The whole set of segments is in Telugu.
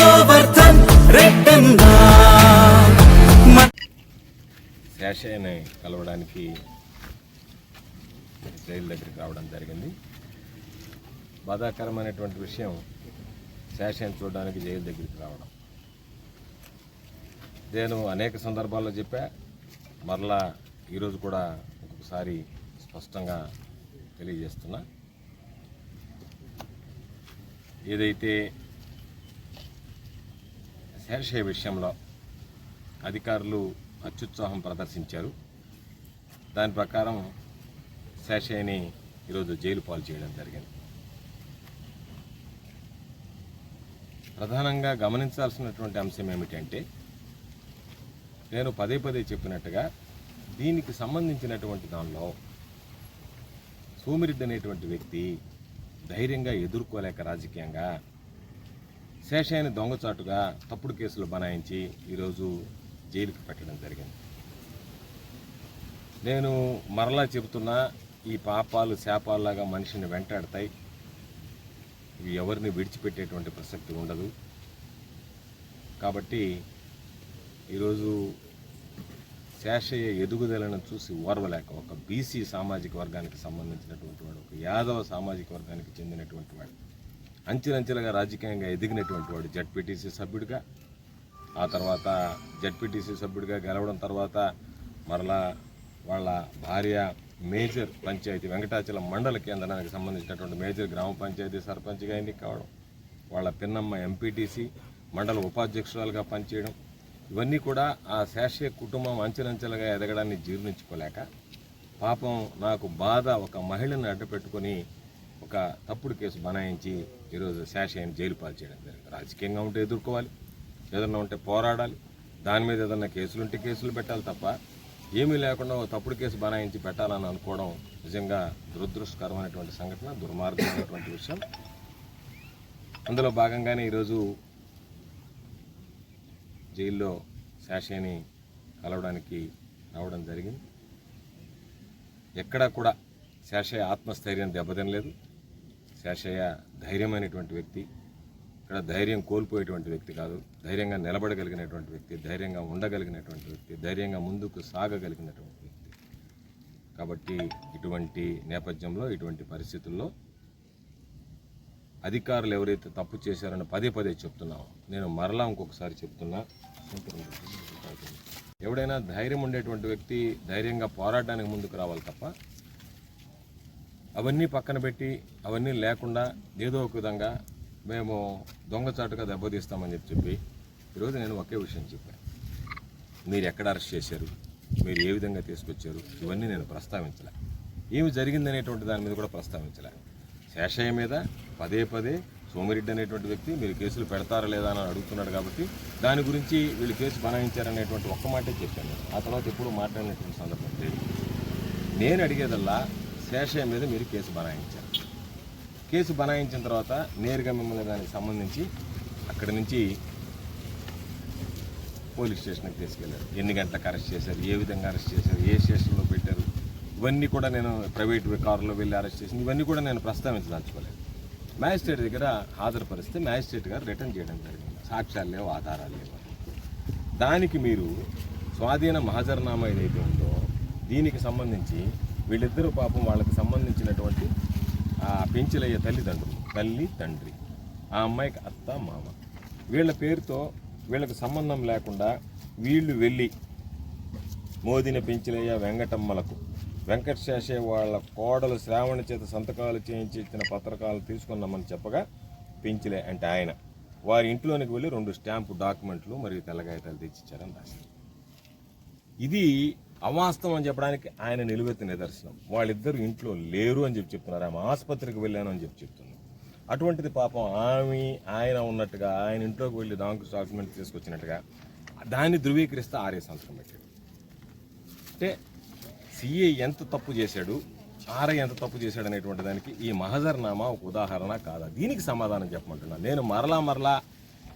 గోవర్ధన్ శేషయ్యని కలవడానికి జైలు దగ్గరికి రావడం జరిగింది. బాధాకరమైనటువంటి విషయం శేషయ్యని చూడడానికి జైలు దగ్గరికి రావడం. నేను అనేక సందర్భాల్లో చెప్పా మరలా ఈరోజు కూడా ఒక్కొక్కసారి స్పష్టంగా తెలియజేస్తున్నా. ఏదైతే శేషయ్య విషయంలో అధికారులు అత్యుత్సాహం ప్రదర్శించారు. దాని ప్రకారం శేషయ్యని ఈరోజు జైలు పాలు చేయడం జరిగింది. ప్రధానంగా గమనించాల్సినటువంటి అంశం ఏమిటంటే నేను పదే పదే చెప్పినట్టుగా దీనికి సంబంధించినటువంటి దానిలో సోమిరెడ్డి అనేటువంటి వ్యక్తి ధైర్యంగా ఎదుర్కోలేక రాజకీయంగా శేషయ్యని దొంగచాటుగా తప్పుడు కేసులు బనాయించి ఈరోజు జైలుకి పెట్టడం జరిగింది. నేను మరలా చెబుతున్నా ఈ పాపాలు శాపాల్లాగా మనిషిని వెంటాడతాయి. ఇవి ఎవరిని విడిచిపెట్టేటువంటి ప్రసక్తి ఉండదు. కాబట్టి ఈరోజు శేషయ్య ఎదుగుదలను చూసి ఓర్వలేక ఒక బీసీ సామాజిక వర్గానికి సంబంధించినటువంటి వాడు ఒక యాదవ సామాజిక వర్గానికి చెందినటువంటి వాడు అంచెలంచెలుగా రాజకీయంగా ఎదిగినటువంటి వాడు జడ్పీటీసీ సభ్యుడిగా ఆ తర్వాత జడ్పీటీసీ సభ్యుడిగా గెలవడం తర్వాత మరలా వాళ్ళ భార్య మేజర్ పంచాయతీ వెంకటాచలం మండల కేంద్రానికి సంబంధించినటువంటి మేజర్ గ్రామ పంచాయతీ సర్పంచ్గా ఎన్నిక కావడం వాళ్ళ పిన్నమ్మ ఎంపీటీసీ మండల ఉపాధ్యక్షురాలుగా పనిచేయడం ఇవన్నీ కూడా ఆ శేషయ్య కుటుంబం అంచెలంచెలుగా ఎదగడాన్ని జీర్ణించుకోలేక పాపం నాకు బాధ ఒక మహిళను అడ్డపెట్టుకొని ఒక తప్పుడు కేసు బనాయించి ఈరోజు శాషయాన్ని జైలు పాలు చేయడం జరిగింది. రాజకీయంగా ఉంటే ఎదుర్కోవాలి. ఏదన్నా ఉంటే పోరాడాలి. దాని మీద ఏదన్నా కేసులు ఉంటే కేసులు పెట్టాలి తప్ప ఏమీ లేకుండా తప్పుడు కేసు బనాయించి పెట్టాలని అనుకోవడం నిజంగా దురదృష్టకరమైనటువంటి సంఘటన దుర్మార్గమైనటువంటి విషయం. అందులో భాగంగానే ఈరోజు జైల్లో శాషయాన్ని కలవడానికి రావడం జరిగింది. ఎక్కడా కూడా శాషయ ఆత్మస్థైర్యం దెబ్బతినలేదు. శాషయ్య ధైర్యమైనటువంటి వ్యక్తి. ఇక్కడ ధైర్యం కోల్పోయేటువంటి వ్యక్తి కాదు. ధైర్యంగా నిలబడగలిగినటువంటి వ్యక్తి ధైర్యంగా ఉండగలిగినటువంటి వ్యక్తి ధైర్యంగా ముందుకు సాగగలిగినటువంటి వ్యక్తి. కాబట్టి ఇటువంటి నేపథ్యంలో ఇటువంటి పరిస్థితుల్లో అధికారులు ఎవరైతే తప్పు చేశారని పదే పదే చెప్తున్నామో నేను మరలా ఇంకొకసారి చెప్తున్నా. ఎవడైనా ధైర్యం ఉండేటువంటి వ్యక్తి ధైర్యంగా పోరాటానికి ముందుకు రావాలి తప్ప అవన్నీ పక్కన పెట్టి అవన్నీ లేకుండా ఏదో ఒక విధంగా మేము దొంగచాటుగా దెబ్బతీస్తామని చెప్పి చెప్పి ఈరోజు నేను ఒకే విషయం చెప్పాను. మీరు ఎక్కడ అరెస్ట్ చేశారు? మీరు ఏ విధంగా తీసుకొచ్చారు? ఇవన్నీ నేను ప్రస్తావించలే. ఏమి జరిగిందనేటువంటి దాని మీద కూడా ప్రస్తావించలే. శేషయ్య మీద పదే పదే సోమిరెడ్డి అనేటువంటి వ్యక్తి మీరు కేసులు పెడతారా లేదా అని అడుగుతున్నాడు కాబట్టి దాని గురించి వీళ్ళు కేసు బనాయించారనేటువంటి ఒక్క మాటే చెప్పాను. ఆ తర్వాత ఎప్పుడు మాట్లాడినటువంటి సందర్భం లేదు. నేను అడిగేదల్లా శేషయ్య మీద మీరు కేసు బనాయించారు. కేసు బనాయించిన తర్వాత నేరుగా మిమ్మల్ని దానికి సంబంధించి అక్కడి నుంచి పోలీస్ స్టేషన్కి తీసుకెళ్ళారు. ఎన్ని గంటలకు అరెస్ట్ చేశారు? ఏ విధంగా అరెస్ట్ చేశారు? ఏ స్టేషన్లో పెట్టారు? ఇవన్నీ కూడా నేను ప్రైవేట్ కారులో వెళ్ళి అరెస్ట్ చేసింది. ఇవన్నీ కూడా నేను ప్రస్తావించదలుచుకోలేదు. మ్యాజిస్ట్రేట్ దగ్గర హాజరుపరిస్తే మ్యాజిస్ట్రేట్ గారు రిటర్న్ చేయడం జరిగింది. సాక్ష్యాలు లేవు ఆధారాలు లేవు. దానికి మీరు స్వాధీన మహాజర్నామా ఏదైతే ఉందో దీనికి సంబంధించి వీళ్ళిద్దరూ పాపం వాళ్ళకి సంబంధించినటువంటి ఆ పెంచులయ్యే తల్లిదండ్రులు. తల్లి తండ్రి. ఆ అమ్మాయికి అత్త మామ. వీళ్ళ పేరుతో వీళ్ళకి సంబంధం లేకుండా వీళ్ళు వెళ్ళి మోదిన పెంచులయ్య వెంకటమ్మలకు వెంకటశేషయ్య వాళ్ళ కోడలు శ్రావణ చేత సంతకాలు చేయించి ఇచ్చిన పత్రకాలు తీసుకున్నామని చెప్పగా పెంచులే అంటే ఆయన వారి ఇంట్లోనికి వెళ్ళి రెండు స్టాంపు డాక్యుమెంట్లు మరియు తెల్లగాయతాలు తెచ్చిచ్చారని రాశారు. ఇది అవాస్తవం అని చెప్పడానికి ఆయన నిలువెత్తి నిదర్శనం. వాళ్ళిద్దరు ఇంట్లో లేరు అని చెప్పి చెప్తున్నారు. ఆమె ఆసుపత్రికి వెళ్ళాను అని చెప్పి చెప్తున్నారు అటువంటిది పాపం ఆమె ఆయన ఉన్నట్టుగా ఆయన ఇంట్లోకి వెళ్ళి దానికి డాక్యుమెంట్ తీసుకొచ్చినట్టుగా దాన్ని ధృవీకరిస్తే ఆర్య సంవత్సరం పెట్టాడు. అంటే సిఏ ఎంత తప్పు చేశాడు ఆర్ఐ ఎంత తప్పు చేశాడు అనేటువంటి దానికి ఈ మహజర్నామా ఒక ఉదాహరణ కాదా? దీనికి సమాధానం చెప్పమంటున్నాను నేను మరలా మరలా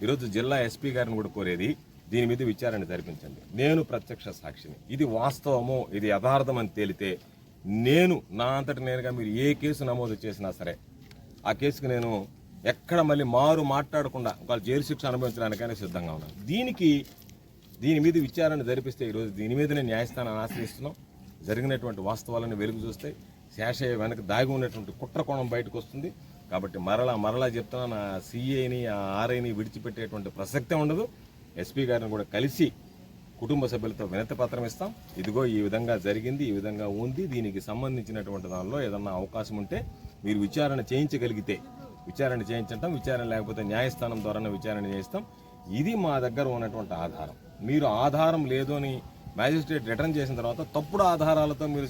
ఈరోజు జిల్లా ఎస్పీ గారిని కూడా కోరేది దీని మీద విచారణ జరిపించండి. నేను ప్రత్యక్ష సాక్షిని. ఇది వాస్తవమో ఇది యథార్థం అని తేలితే నేను నా అంతటి నేనుగా మీరు ఏ కేసు నమోదు చేసినా సరే ఆ కేసుకు నేను ఎక్కడ మళ్ళీ మారు మాట్లాడకుండా ఒకవేళ జైలు శిక్ష అనుభవించడానికైనా సిద్ధంగా ఉన్నాను. దీనికి దీని మీద విచారణ జరిపిస్తే ఈరోజు దీని మీదనే న్యాయస్థానాన్ని ఆశ్రయిస్తున్నాం. జరిగినటువంటి వాస్తవాలను వెలుగు చూస్తే శేషయ్య వెనక దాగి ఉన్నటువంటి కుట్ర కోణం బయటకు వస్తుంది. కాబట్టి మరలా మరలా చెప్తున్నా నా సిఐని ఆ ఆర్ఐని విడిచిపెట్టేటువంటి ప్రసక్తే ఉండదు. ఎస్పీ గారిని కూడా కలిసి కుటుంబ సభ్యులతో వినతి పత్రం ఇస్తాం ఇదిగో ఈ విధంగా జరిగింది ఈ విధంగా ఉంది దీనికి సంబంధించినటువంటి దానిలో ఏదన్నా అవకాశం ఉంటే మీరు విచారణ చేయించగలిగితే విచారణ చేయించటం విచారణ లేకపోతే న్యాయస్థానం ద్వారానే విచారణ చేయిస్తాం ఇది మా దగ్గర ఉన్నటువంటి ఆధారం మీరు ఆధారం లేదు అని మ్యాజిస్ట్రేట్ రిటర్న్ చేసిన తర్వాత తప్పుడు ఆధారాలతో మీరు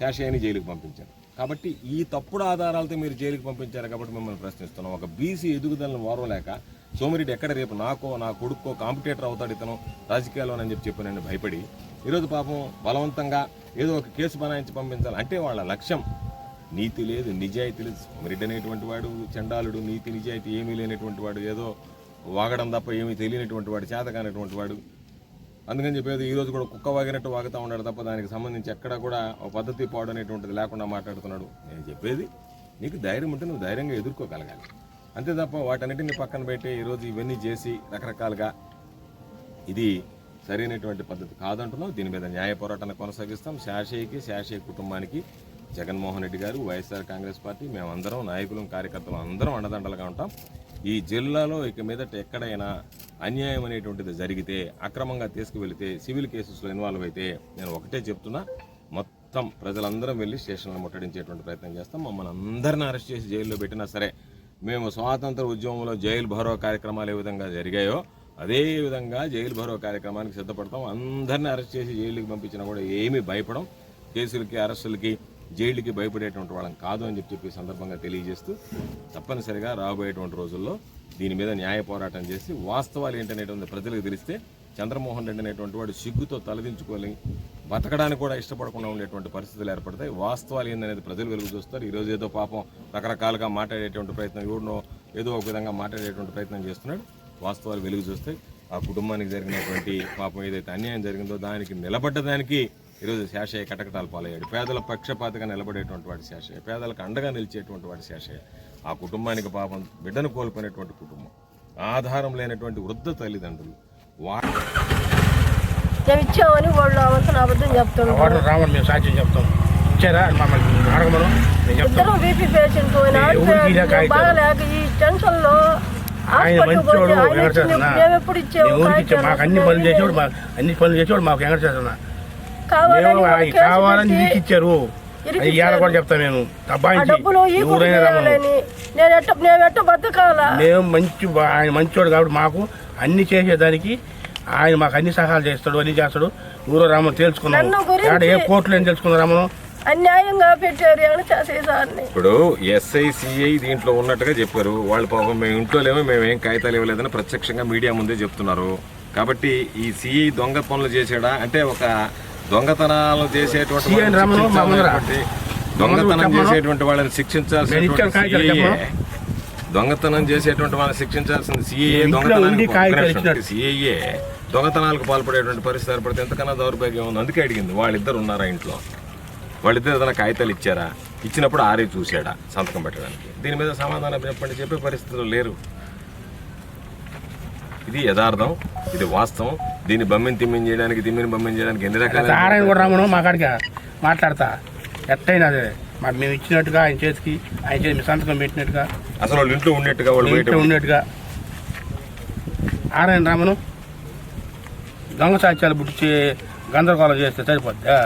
శాషయాన్ని జైలుకు జైలుకి పంపించారు కాబట్టి ఈ తప్పుడు ఆధారాలతో మీరు జైలుకి పంపించారు కాబట్టి మిమ్మల్ని ప్రశ్నిస్తున్నాం. ఒక బీసీ ఎదుగుదలను వారలేక సోమిరెడ్డి ఎక్కడ రేపు నాకో నా కొడుకో కాంపిటేటర్ అవుతాడు ఇతను రాజకీయాల్లో అని చెప్పి చెప్పి నేను భయపడి ఈరోజు పాపం బలవంతంగా ఏదో ఒక కేసు బనాయించి పంపించాలి. అంటే వాళ్ళ లక్ష్యం నీతి లేదు నిజాయితీ లేదు. సోమిరెడ్డి అనేటువంటి వాడు చండాలుడు నీతి నిజాయితీ ఏమీ లేనటువంటి వాడు. ఏదో వాగడం తప్ప ఏమీ తెలియనటువంటి వాడు చేతకానటువంటి వాడు. అందుకని చెప్పేది ఈరోజు కూడా కుక్క వాగినట్టు వాగుతూ ఉన్నాడు తప్ప దానికి సంబంధించి ఎక్కడ కూడా ఒక పద్ధతి పాడు అనేటువంటిది లేకుండా మాట్లాడుతున్నాడు. నేను చెప్పేది నీకు ధైర్యం ఉంటే నువ్వు ధైర్యంగా ఎదుర్కోగలగాలి. అంతే తప్ప వాటన్నిటిని పక్కన పెట్టి ఈరోజు ఇవన్నీ చేసి రకరకాలుగా ఇది సరైనటువంటి పద్ధతి కాదంటున్నావు. దీని మీద న్యాయ పోరాటాన్ని కొనసాగిస్తాం. శాషయ్యకి శాషయ్య కుటుంబానికి జగన్మోహన్ రెడ్డి గారు వైఎస్ఆర్ కాంగ్రెస్ పార్టీ మేమందరం నాయకులు కార్యకర్తలు అందరం అండదండలుగా ఉంటాం. ఈ జిల్లాలో ఇక మీదట ఎక్కడైనా అన్యాయం అనేటువంటిది జరిగితే అక్రమంగా తీసుకువెళితే సివిల్ కేసెస్లో ఇన్వాల్వ్ అయితే నేను ఒకటే చెప్తున్నా మొత్తం ప్రజలందరం వెళ్ళి స్టేషన్లో ముట్టడించేటువంటి ప్రయత్నం చేస్తాం. మమ్మల్ని అందరిని అరెస్ట్ చేసి జైల్లో పెట్టినా సరే మేము స్వాతంత్ర ఉద్యమంలో జైలు భరో కార్యక్రమాలు ఏ విధంగా జరిగాయో అదే విధంగా జైలు భరో కార్యక్రమానికి సిద్ధపడతాం. అందరిని అరెస్ట్ చేసి జైలుకి పంపించినా కూడా ఏమీ భయపడం కేసులకి అరెస్టులకి జైలుకి భయపడేటువంటి వాళ్ళం కాదు అని చెప్పి సందర్భంగా తెలియజేస్తూ తప్పనిసరిగా రాబోయేటువంటి రోజుల్లో దీని మీద న్యాయ పోరాటం చేసి వాస్తవాలు ఏంటనేటువంటి ప్రజలకు తెలిస్తే చంద్రమోహన్ రెడ్డి అనేటువంటి వాడు సిగ్గుతో తలదించుకోవాలి బతకడానికి కూడా ఇష్టపడకుండా ఉండేటువంటి పరిస్థితులు ఏర్పడతాయి. వాస్తవాలు ఏందనేది ప్రజలు వెలుగు చూస్తారు. ఈరోజు ఏదో పాపం రకరకాలుగా మాట్లాడేటువంటి ప్రయత్నం ఎవరినో ఏదో ఒక విధంగా మాట్లాడేటువంటి ప్రయత్నం చేస్తున్నాడు. వాస్తవాలు వెలుగు చూస్తాయి. ఆ కుటుంబానికి జరిగినటువంటి పాపం ఏదైతే అన్యాయం జరిగిందో దానికి నిలబడ్డదానికి ఈరోజు శేషయ్య కటకటాలు పాలయ్యాడు. పేదల పక్షపాతగా నిలబడేటువంటి వాడి శేషయ్య. పేదలకు అండగా నిలిచేటువంటి వాడి శేషయ్య. ఆ కుటుంబానికి పాపం బిడ్డను కోల్పోయినటువంటి కుటుంబం. ఆధారం లేనటువంటి వృద్ధ తల్లిదండ్రులు. ఇచ్చామని వాళ్ళు అవంతా అబద్ధం చెప్తున్నారు. వాడు రావని మేము సాక్ష్యం చెప్తాం. ఇచ్చారా? మమ్మల్ని అడగమను. నేను చెప్తాను. ఇద్దరం బీపీ పేషెంట్? బాగలేక ఈ టెన్షన్లో ఆయన ఆయన వెంకటేశ్వర మేము ఎప్పుడు ఇచ్చాము? మాకు అన్ని పనులు చేసేవాడు మాకు అన్ని పనులు చేసేవాడు మాకు వెంకటేశ్వర కావాలని కావాలని ఇచ్చారు. ఇవాళ కూడా చెప్తాం నేను. ఎట్ట మేము మంచి ఆయన మంచోడు కాబట్టి మాకు అన్ని చేసేదానికి ఆయన మాకు అన్ని సహాయాలు చేస్తాడు అన్ని చేస్తాడు. ఊరో రామను గురించి- ఏడ ఏ కోర్టులో ఏం తెలుసుకున్నాం రామను అన్యాయంగా పెట్టారు అని చేసేసారిని ఇప్పుడు ఎస్ఐ సిఐ దీంట్లో ఉన్నట్టుగా చెప్పారు. వాళ్ళు పాపం మేము ఇంట్లో లేమో మేము ఏం కాగితాలు ఇవ్వలేదని ప్రత్యక్షంగా మీడియా ముందే చెప్తున్నారు. కాబట్టి ఈ సిఐ దొంగ పనులు చేసాడా అంటే ఒక దొంగతనాలు చేసేటువంటి దొంగతనం. చేసేటువంటి వాళ్ళని చెప్పమను. దొంగతనం చేసేటువంటి వాళ్ళని శిక్షించాల్సింది ఉండి దొంగతనానికి. సిఐఏ దొంగతనాలకు పాల్పడేటువంటి పరిస్థితి ఏర్పడితే ఎంతకన్నా దౌర్భాగ్యం ఉంది. అందుకే అడిగింది వాళ్ళిద్దరు ఉన్నారా ఇంట్లో? వాళ్ళిద్దరు ఏదైనా కాగితాలు ఇచ్చారా? ఇచ్చినప్పుడు ఆరే చూశాడా సంతకం పెట్టడానికి? దీని మీద సమాధానం చెప్పండి చెప్పే పరిస్థితులు లేరు. ఇది యథార్థం ఇది వాస్తవం. దీన్ని బమ్మిని తిమ్మిని చేయడానికి తిమ్మిని బమ్మిని చేయడానికి ఎన్ని రకాల? నారాయణ కూడా రామను మా కాడికి మాట్లాడతా. ఎట్టయినా అదే. మాకు మేము ఇచ్చినట్టుగా ఆయన చేతికి ఆయన చేతి మీ సంతకం పెట్టినట్టుగా. అసలు వాళ్ళు ఇంట్లో ఉన్నట్టుగా వాళ్ళు బయట ఇంట్లో ఉన్నట్టుగా నారాయణ రామను దొంగ సాక్ష్యాలు పుట్టించి గందరగోళం చేస్తే సరిపోద్దా?